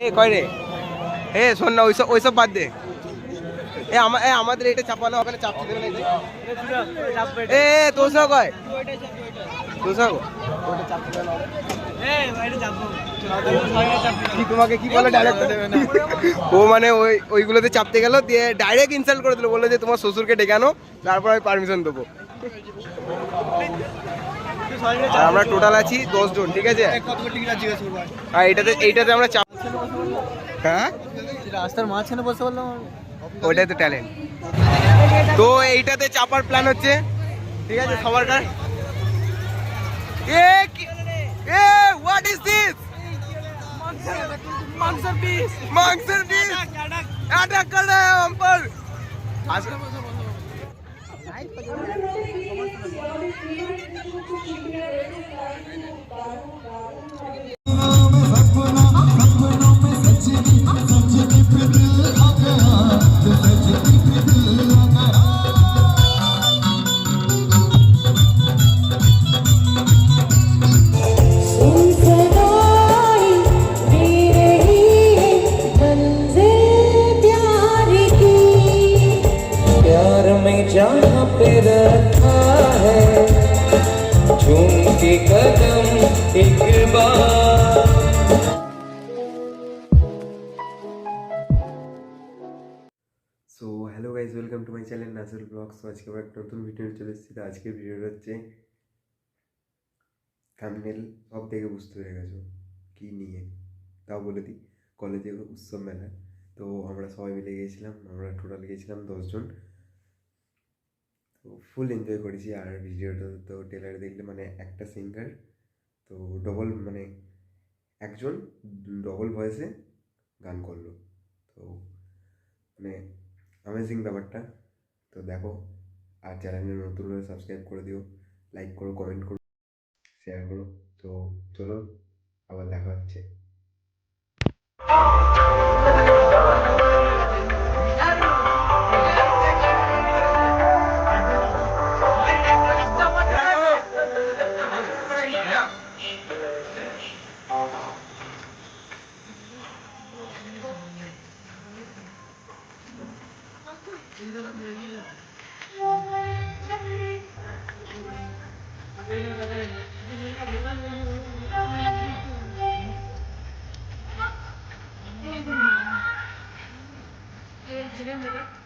এ কয় রে? এ শোন না ওইসব ওইসব বাদ দে। এ আমা- এ আমাদের এটা চাপানো হবে না চাপতে দেবে না এ এ, তোর সব কয়? তোর সব ওটা চাপতে দেবে কি তোমাকে কি বলে ডাইরেক্ট ও মানে ওই ওইগুলোতে চাপতে গেল দিয়ে ডাইরেক্ট ইনসাল্ট করে দিল বলল যে তোমার শ্বশুরকে ডেকে আনো তারপর আমি পারমিশন দেবো। আর আমরা টোটাল আছি দশজন ঠিক আছে? আর এটাতে এইটাতে আমরা চাপ হ্যাঁ? রাস্তার মাঝখানে বসে বললাম ওইটাই তো ট্যালেন্ট তো এইটাতে চাপার প্ল্যান হচ্ছে ঠিক আছে সবার কার এ হোয়াট দিস মাংসের পিস আজকে Thank you. Channel Nasul blogs. আজকে আবার একটা নতুন ভিডিও চলে এসেছি। আজকের ভিডিওটা হচ্ছে থামনেল সব দেখে বুঝতে পেরে গেছো কী নিয়ে। তাও বলে দিই, কলেজে উৎসব মেলা। তো আমরা সবাই মিলে গিয়েছিলাম, আমরা টোটাল গিয়েছিলাম দশজন তো ফুল এনজয় করেছি। আর ভিডিওটা তো টেলারে দেখলে মানে একটা সিঙ্গার তো ডবল মানে একজন ডবল ভয়েসে গান করল। তো মানে অ্যামেজিং ব্যাপারটা। তো দেখো আর চ্যানেলে নতুন হলে সাবস্ক্রাইব করে দিও লাইক করো কমেন্ট করো শেয়ার করো তো চলো আবার দেখা হচ্ছে 지금 되게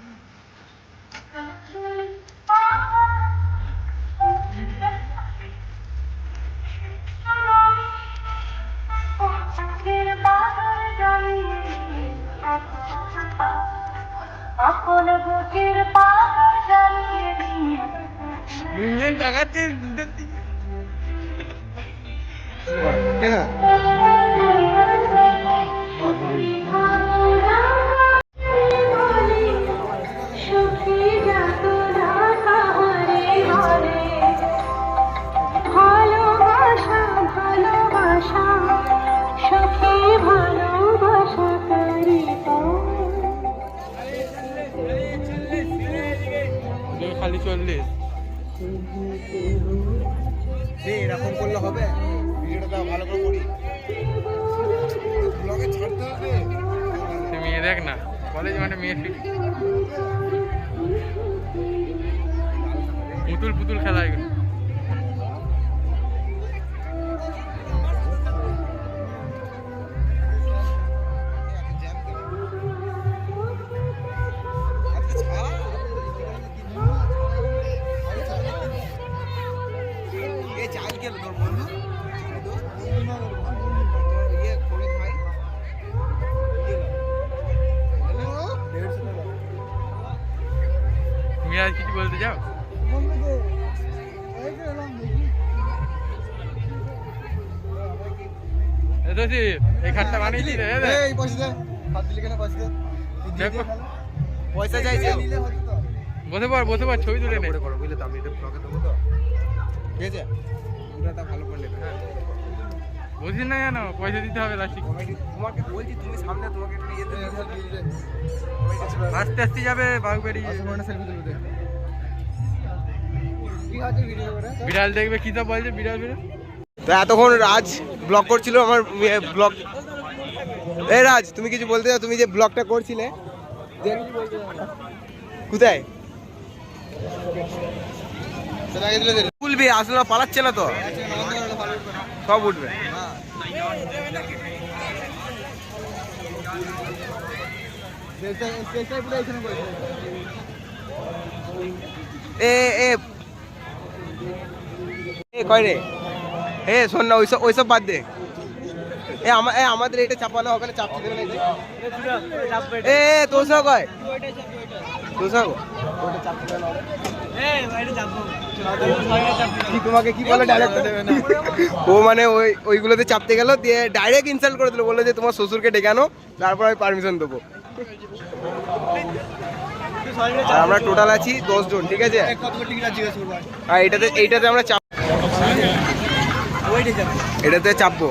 বুকের পাহাড় জ্বালিয়ে দিয়ে। এরকম করলে হবে? ভিডিওটা ভালো করে করি। ব্লগে ছাড়তে হবে। সে মেয়ে দেখ না। কলেজ মানে মেয়ে ফিট। পুতুল পুতুল খেলা এগুলো। বলতে চাও এই খাটটা বানিয়েছি এই পয়সা দে হাত দিলি কেন পয়সা দে পয়সা চাইছে বসে পর বসে পর ছবি তুলে নে করে করো বুঝলে তো আমি এটা ব্লগে দেবো তো ঠিক আছে ভিডিওটা ভালো করে নেবে হ্যাঁ বুঝিস না কেন পয়সা দিতে হবে তোমাকে বলছি তুমি সামনে তোমাকে একটু আস্তে আস্তে যাবে বাঘ বেরিয়ে সেলফি বিড়াল দেখবে, কি সব বলছে? বিড়াল বিড়াল। তো এতক্ষণ রাজ ব্লগ করছিল, আমার ব্লগ এই রাজ, তুমি কিছু বলতে চাও? তুমি যে ব্লগটা করছিলে কোথায়? বলবি আসলে পালাচ্ছে না তো? সব উঠবে। এ এ এ কয় রে? এ শোন না ওইসব ওইসব বাদ দে। এ আমা- এ আমাদের এটা চাপানো হবে না চাপতে দেবে না এ এ, তোর সঙ্গে কয়? তোর সঙ্গে ওটা চাপতে দেবে না কি তোমাকে কি বলে ডাইরেক্ট ও মানে ওই ওইগুলোতে চাপতে গেল দিয়ে ডাইরেক্ট ইনসাল্ট করে দিল বলল যে তোমার শ্বশুরকে ডেকে আনো তারপর আমি পারমিশন দেবো। আর আমরা টোটাল আছি দশ জন, ঠিক আছে? আর এটাতে, এইটাতে আমরা চাপ এটাতে চাপবো।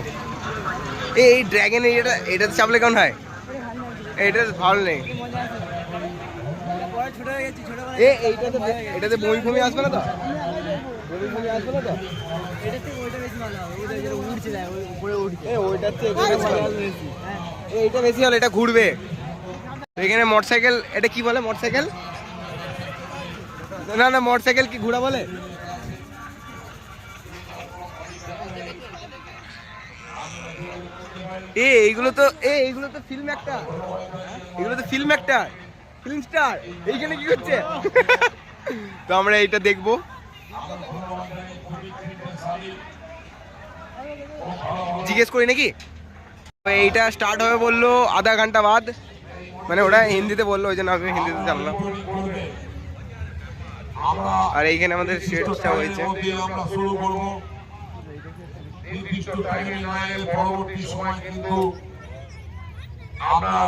এই ড্র্যাগন এটা এটাতে চাপলে কেমন হয়? এটা ভালো নেই। এটাতে বমি ফমি আসবে না তো? এটা বেশি হলো এটা ঘুরবে। এখানে মোটরসাইকেল এটা কি বলে মোটরসাইকেল না না মোটরসাইকেল কি ঘোড়া বলে? এ, এইগুলো তো, এ, এইগুলো তো ফিল্ম একটা এগুলো তো ফিল্ম একটা ফিল্ম স্টার এইখানে কি করছে তো আমরা এইটা দেখব। জিজ্ঞেস করি নাকি? এইটা স্টার্ট হবে বলল আধা ঘণ্টা বাদ। মানে ওটা হিন্দিতে বলল ওই জন্য আমি হিন্দিতে জানলাম আর এইখানে আমাদের সেটটা হয়েছে নির্দিষ্ট টাইমে পরবর্তী সময় কিন্তু আপনার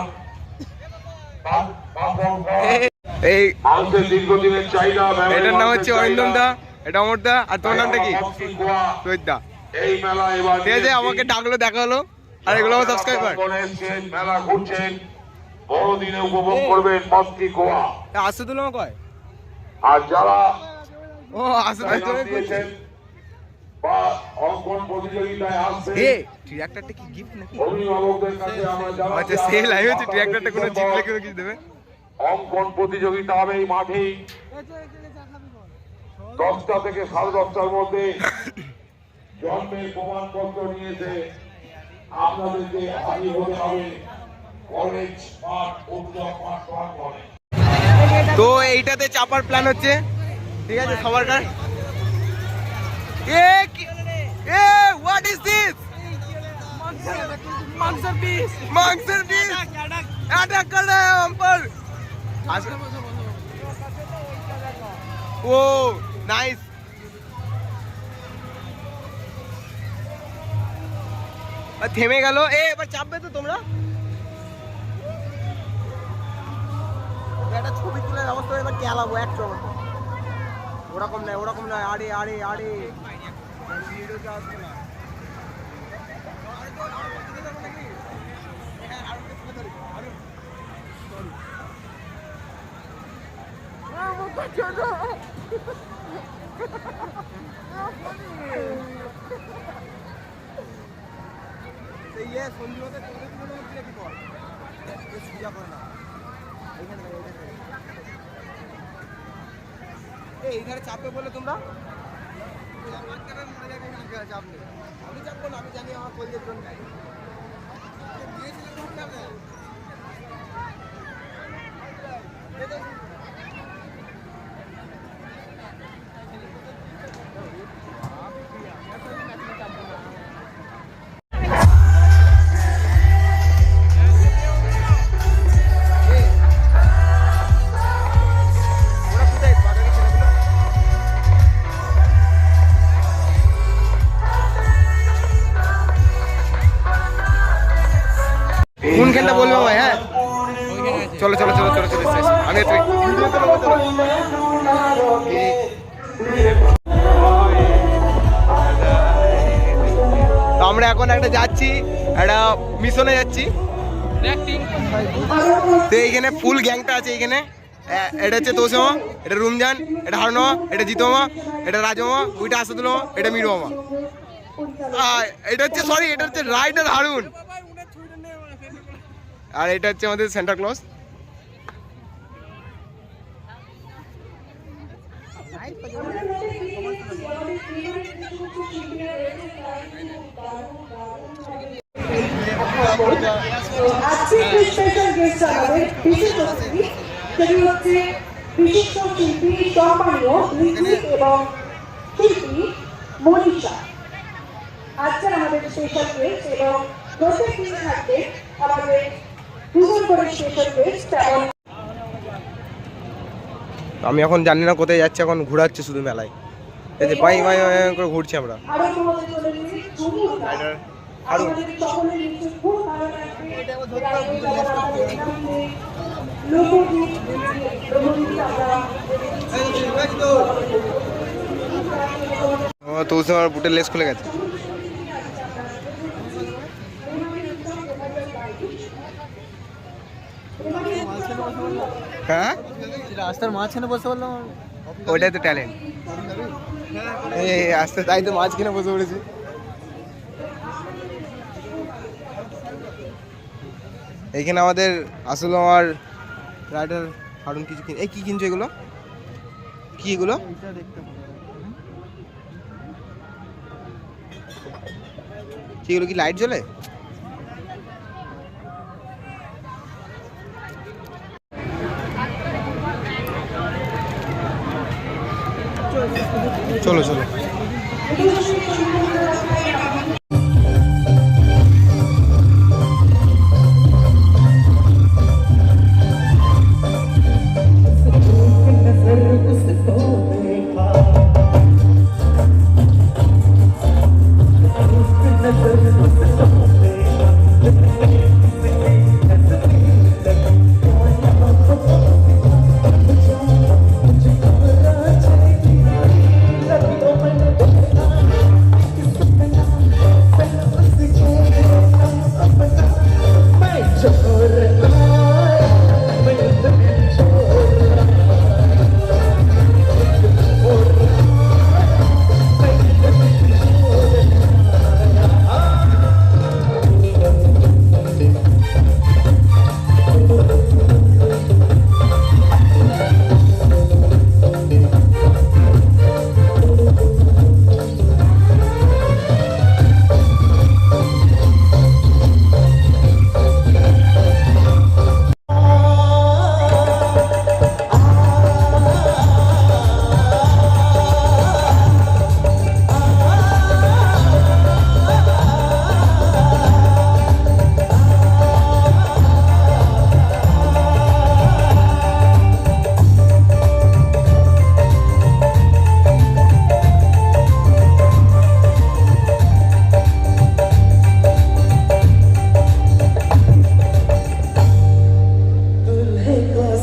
এই মানুষের দীর্ঘদিনের চাহিদা এটার নাম হচ্ছে অরিন্দম দা এটা অমর দা আর তোর নামটা কি? মস্তি দা। এই মেলা এবার ঠিক আছে আমাকে ডাকলো দেখা হলো আর এগুলো আমার সাবস্ক্রাইব কর মেলা ঘুরছেন। বড়দিনে উপভোগ করবেন মস্তি গোয়া আসতে তুলো কয়। আর যারা ও লাইসেন্স দিয়েছেন বা অঙ্কন প্রতিযোগিতায় আসছেন এ ট্রাক্টরটা কি গিফট নাকি? অভিভাবকদের কাছে আমরা জানাতে আচ্ছা সে লাইভ হচ্ছে ট্রাক্টরটা কোনো জিতলে কেউ কিছু দেবে? অঙ্কন প্রতিযোগিতা হবে এই মাঠেই। দশটা থেকে সাড়ে দশটার মধ্যে জন্মের প্রমাণপত্র নিয়েছে। আপনাদেরকে হাজির হতে হবে। তো এইটাতে চাপার প্ল্যান হচ্ছে। ঠিক আছে সবার কার এ এ দিস পিস নাইস থেমে গেল। এ এবার চাপবে তো তোমরা? একটা ছবি তোলার ব্যবস্থা এবার কেলাবো এক ওরকম নয় ওরকম নয়, আরে আরে আরে। ইয়ে তুলে কি কর? সুজা করে না এইখানে দেখো, এইখানে দেখো। এই এইখানে চাপবে বলে তোমরা? চাপ নেই আমি চাপবো না, আমি জানি আমার কলেজের জন্য ওরা আমরা এখন একটা যাচ্ছি, একটা মিশনে যাচ্ছি। তো এইখানে ফুল গ্যাংটা আছে এইখানে। এটা হচ্ছে তোষমা, এটা রুমজান, এটা হারনোমা, এটা জিতোমা, এটা রাজমা ওইটা আসাদুলমা এটা মিরোমা। এটা হচ্ছে সরি এটা হচ্ছে রাইডার হারুন। আর এটা হচ্ছে আমাদের সেন্টার আজকে স্পেশাল গেস্ট আমাদের বিশেষ অতিথি সেটি হচ্ছে বিশিষ্ট শিল্পী সম্মানীয় এবং শিল্পী মনীষা আজকের আমাদের স্পেশাল গেস্ট এবং প্রত্যেক দিন থাকবে আমাদের দুজন করে স্পেশাল গেস্ট এবং আমি এখন জানি না কোথায় যাচ্ছে এখন ঘোরাচ্ছে শুধু মেলায়। এই যে বাই বাই বাই করে ঘুরছি আমরা। আরও। যেমন আমরা বুটের লেস খুলে গেছে। হ্যাঁ? রাস্তার মাঝখানে বসে বললাম ওইটাই তো ট্যালেন্ট এই আস্তে তাই তো মাছ কিনে বসে পড়েছি। এইখানে আমাদের আসলে আমার রাইডার হারুন কিছু কিন এই কি কিনছো এগুলো? কি এগুলো? কি এগুলো কি লাইট জ্বলে? চলো চলো।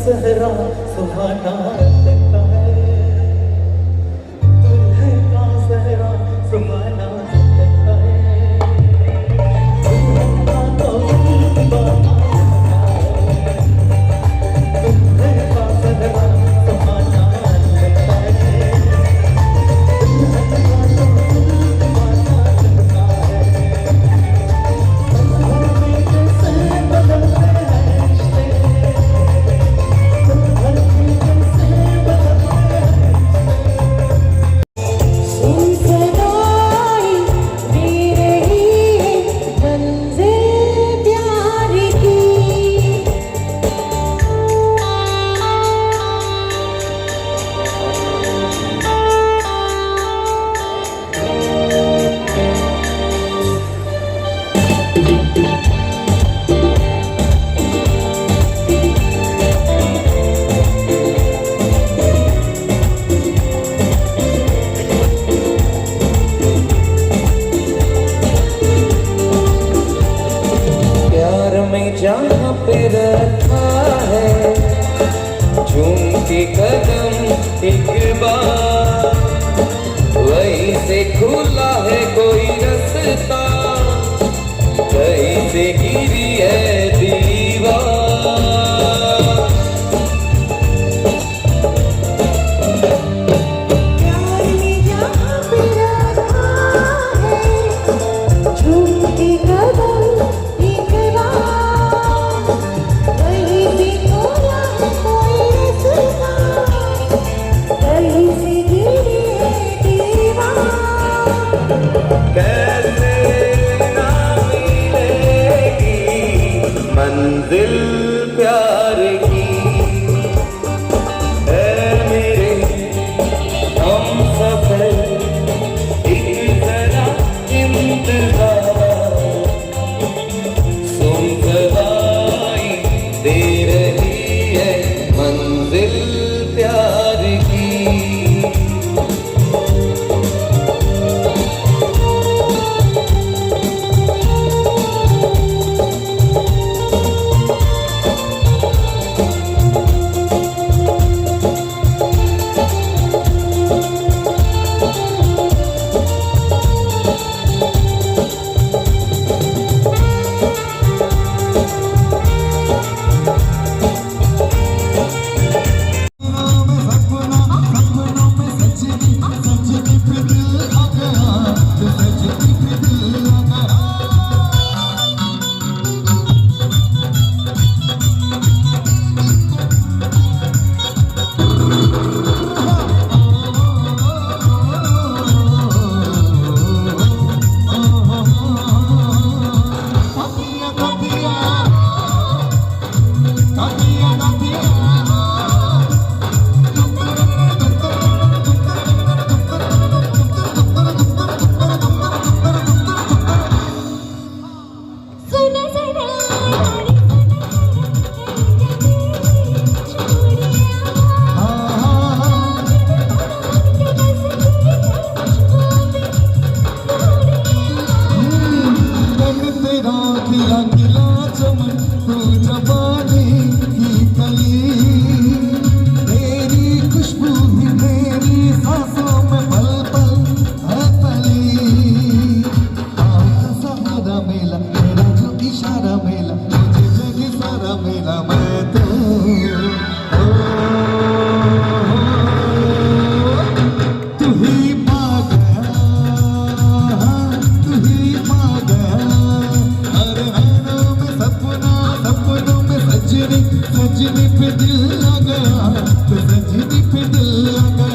सहरा सुहाना। जहाँ पे रखा है झूम के कदम एक बार। वहीं से खुला है कोई रास्ता। सजनी सजनी पे दिल लगा सजनी पे दिल लगा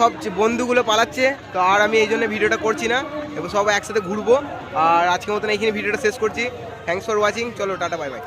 সব বন্ধুগুলো পালাচ্ছে, তো আর আমি এই জন্য ভিডিওটা করছি না। এবং সব একসাথে ঘুরবো। আর আজকের মতন এইখানে ভিডিওটা শেষ করছি। থ্যাংকস ফর ওয়াচিং চলো, টাটা বাই বাই